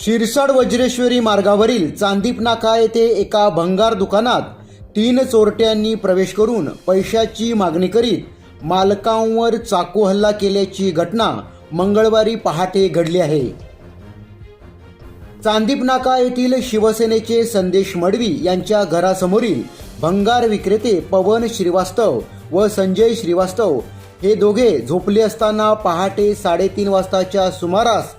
शिरसाड वज्रेश्वरी मार्गावरील चांदीप नाका येथे एका भंगार दुकानात तीन चोरट्यांनी प्रवेश करून पैशाची मागणी करीत मालकांवर चाकू हल्ला केल्याची घटना मंगळवारी पहाटे घडली आहे. चांदीप नाका येथील शिवसेनेचे संदेश मडवी यांच्या घरासमोरील भंगार विक्रेते पवन श्रीवास्तव व संजय श्रीवास्तव हे दोघे झोपले असताना पहाटे साडेतीन वाजताच्या सुमारास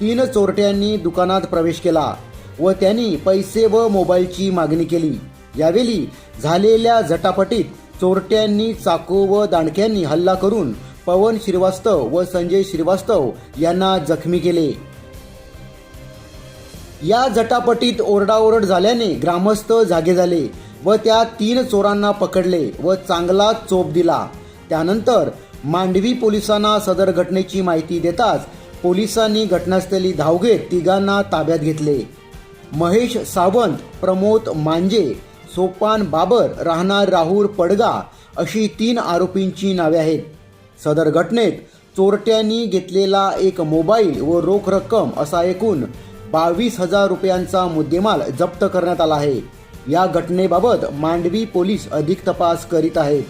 तीन चोरट्यांनी दुकानात प्रवेश केला व त्यांनी पैसे व मोबाईलची मागणी केली. यावेळी झालेल्या झटापटीत चोरट्यांनी चाकू व दांडक्यांनी हल्ला करून पवन श्रीवास्तव व संजय श्रीवास्तव यांना जखमी केले. या जटापटीत ओरडाओरड झाल्याने ग्रामस्थ जागे झाले व त्या तीन चोरांना पकडले व चांगला चोप दिला. त्यानंतर मांडवी पोलिसांना सदर घटनेची माहिती देताच पोलिसांनी घटनास्थळी धाव घेत तिघांना ताब्यात घेतले. महेश सावंत प्रमोद मांजे सोपान बाबर राहणार राहुल पडगा अशी तीन आरोपींची नावे आहेत. सदर घटनेत चोरट्यांनी घेतलेला एक मोबाईल व रोख रक्कम असा एकूण बावीस हजार रुपयांचा मुद्देमाल जप्त करण्यात आला आहे. या घटनेबाबत मांडवी पोलीस अधिक तपास करीत आहेत.